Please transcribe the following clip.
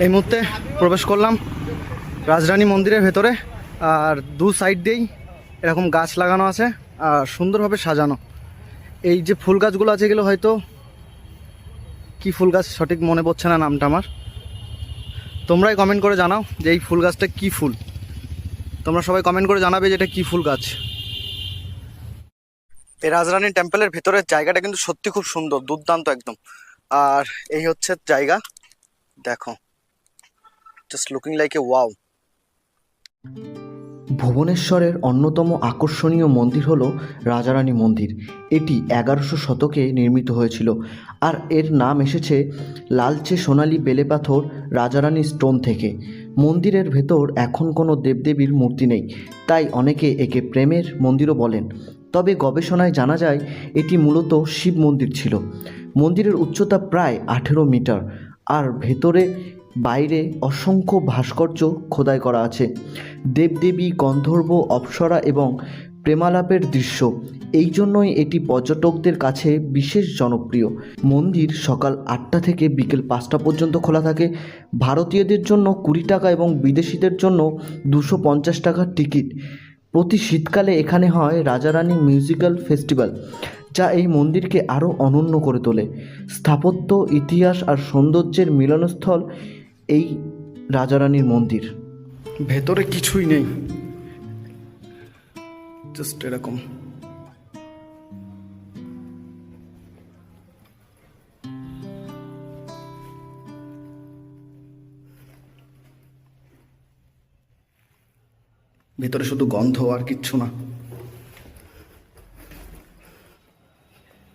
এই মুহূর্তে প্রবেশ করলাম রাজরানী মন্দিরের ভেতরে, আর দু সাইড দিয়েই এরকম গাছ লাগানো আছে, আর সুন্দরভাবে সাজানো। এই যে ফুল গাছগুলো আছে এগুলো হয়তো কি ফুল গাছ সঠিক মনে পড়ছে না নামটা আমার। তোমরাই কমেন্ট করে জানাও যে এই ফুল গাছটা কি ফুল। তোমরা সবাই কমেন্ট করে জানাবে যে এটা কি ফুল গাছ। এই রাজরানী টেম্পলের ভেতরের জায়গাটা কিন্তু সত্যি খুব সুন্দর, দুর্দান্ত একদম। আর এই হচ্ছে জায়গা, দেখো। Just looking like a wow ভুবনেশ্বরের অন্যতম আকর্ষণীয় মন্দির হল রাজারানী মন্দির। এটি এগারোশো শতকে নির্মিত হয়েছিল। আর এর নাম এসেছে লালচে সোনালি বেলে পাথর রাজারানী স্টোন থেকে। মন্দিরের ভেতর এখন কোনো দেবদেবীর মূর্তি নেই, তাই অনেকে একে প্রেমের মন্দিরও বলেন। তবে গবেষণায় জানা যায়, এটি মূলত শিব মন্দির ছিল। মন্দিরের উচ্চতা প্রায় আঠেরো মিটার, আর ভেতরে বাইরে অসংখ্য ভাস্কর্য খোদাই করা আছে। দেবদেবী, গন্ধর্ব, অপ্সরা এবং প্রেমালাপের দৃশ্য। এই জন্যই এটি পর্যটকদের কাছে বিশেষ জনপ্রিয়। মন্দির সকাল আটটা থেকে বিকেল পাঁচটা পর্যন্ত খোলা থাকে। ভারতীয়দের জন্য কুড়ি টাকা এবং বিদেশিদের জন্য দুশো পঞ্চাশ টাকার টিকিট। প্রতি শীতকালে এখানে হয় রাজারানী মিউজিক্যাল ফেস্টিভ্যাল, যা এই মন্দিরকে আরও অনন্য করে তোলে। স্থাপত্য, ইতিহাস আর সৌন্দর্যের মিলনস্থল এই রাজারানীর মন্দির। ভেতরে কিছুই নেই। জাস্ট এরকম। ভেতরে শুধু গন্ধ আর কিচ্ছু না।